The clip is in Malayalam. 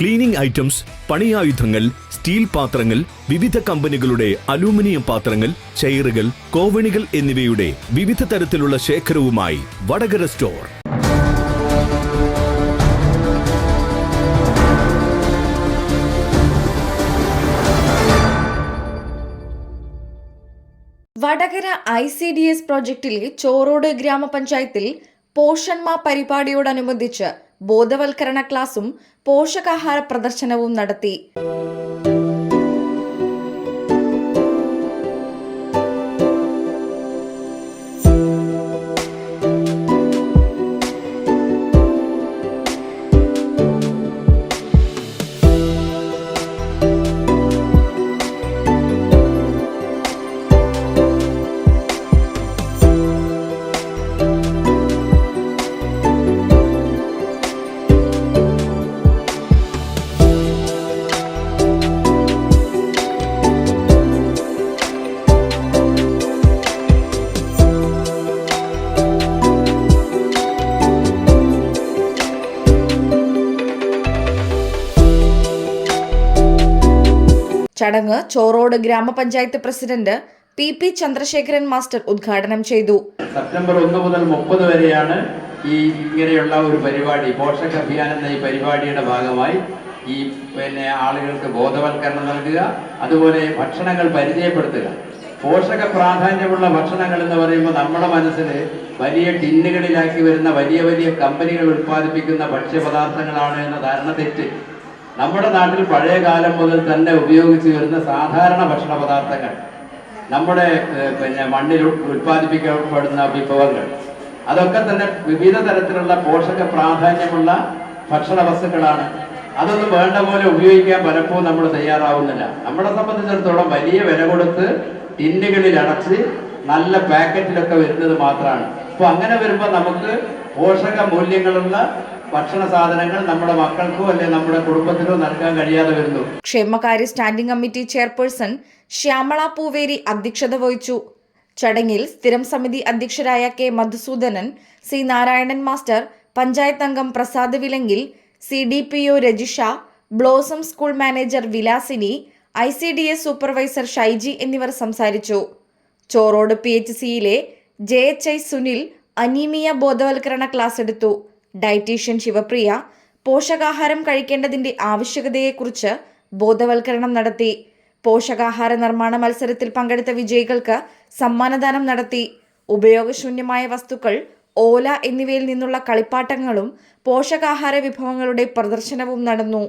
ക്ലീനിംഗ് ഐറ്റംസ് പണിയായുധങ്ങൾ സ്റ്റീൽ പാത്രങ്ങൾ വിവിധ കമ്പനികളുടെ അലൂമിനിയം പാത്രങ്ങൾ ചെയറുകൾ കോവണികൾ എന്നിവയുടെ വിവിധ തരത്തിലുള്ള ശേഖരവുമായി Vadakara store. Vadakara I C D S പ്രോജക്റ്റിലെ Chorode ഗ്രാമപഞ്ചായത്തിൽ പോഷന്മാ പരിപാടിയോടനുബന്ധിച്ച് ബോധവൽക്കരണ ക്ലാസും പോഷകാഹാര പ്രദർശനവും നടത്തി. ചടങ്ങ് ചോറോട് ഗ്രാമപഞ്ചായത്ത് president P P Chandrasekharan master ഉദ്ഘാടനം ചെയ്തു. സെപ്റ്റംബർ ഒന്ന് മുതൽ മുപ്പത് വരെയാണ് ഈ ഇങ്ങനെയുള്ള ഒരു പരിപാടി പോഷക അഭിയാൻ എന്ന ഈ പരിപാടിയുടെ ഭാഗമായി ഈ പിന്നെ ആളുകൾക്ക് ബോധവൽക്കരണം നൽകുക അതുപോലെ ഭക്ഷണങ്ങൾ പരിചയപ്പെടുത്തുക. പോഷക പ്രാധാന്യമുള്ള ഭക്ഷണങ്ങൾ എന്ന് പറയുമ്പോൾ നമ്മുടെ മനസ്സിൽ വലിയ ടിന്നുകളിലാക്കി വരുന്ന വലിയ വലിയ കമ്പനികൾ ഉൽപ്പാദിപ്പിക്കുന്ന ഭക്ഷ്യപദാർത്ഥങ്ങളാണ് എന്ന ധാരണ തെറ്റ്. നമ്മുടെ നാട്ടിൽ പഴയ കാലം മുതൽ തന്നെ ഉപയോഗിച്ചു വരുന്ന സാധാരണ ഭക്ഷണ പദാർത്ഥങ്ങൾ. നമ്മുടെ പിന്നെ മണ്ണിൽ ഉത്പാദിപ്പിക്കപ്പെടുന്ന വിഭവങ്ങൾ. അതൊക്കെ തന്നെ വിവിധ തരത്തിലുള്ള പോഷക പ്രാധാന്യമുള്ള ഭക്ഷണ വസ്തുക്കളാണ്. അതൊന്നും വേണ്ട പോലെ ഉപയോഗിക്കാൻ പലപ്പോഴും നമ്മൾ തയ്യാറാവുന്നില്ല. നമ്മളെ സംബന്ധിച്ചിടത്തോളം വലിയ വില കൊടുത്ത് ടിന്നുകളിൽ അടച്ച് നല്ല പാക്കറ്റിലൊക്കെ വരുന്നത് മാത്രമാണ്. അപ്പൊ അങ്ങനെ വരുമ്പോൾ നമുക്ക് പോഷക മൂല്യങ്ങളുള്ള ഭക്ഷണ സാധനങ്ങൾ നമ്മുടെ മക്കൾക്കോ അല്ലെ നമ്മുടെ കുടുംബത്തിനോ നൽകാൻ കഴിയാതെ വരുന്നു. ക്ഷേമകാര്യ standing committee chairperson Shyamala Pooveri അധ്യക്ഷത വഹിച്ചു. ചടങ്ങിൽ സ്ഥിരം സമിതി അധ്യക്ഷരായ K Madhusudanan C Narayanan master panchayat അംഗം Prasad Vilangil C D P O Rajisha Blossom school manager Vilasini I C D S supervisor Shaiji എന്നിവർ സംസാരിച്ചു. ചോറോട് പി എച്ച് സിയിലെ J H I Sunil anaemia ബോധവൽക്കരണ ക്ലാസ് എടുത്തു. ഡയറ്റീഷ്യൻ ശിവപ്രിയ പോഷകാഹാരം കഴിക്കേണ്ടതിന്റെ ആവശ്യകതയെക്കുറിച്ച് ബോധവൽക്കരണം നടത്തി. പോഷകാഹാര നിർമ്മാണ മത്സരത്തിൽ പങ്കെടുത്ത വിജയികൾക്ക് സമ്മാനദാനം നടത്തി. ഉപയോഗശൂന്യമായ വസ്തുക്കൾ ഓല എന്നിവയിൽ നിന്നുള്ള കളിപ്പാട്ടങ്ങളും പോഷകാഹാര വിഭവങ്ങളുടെ പ്രദർശനവും നടന്നു.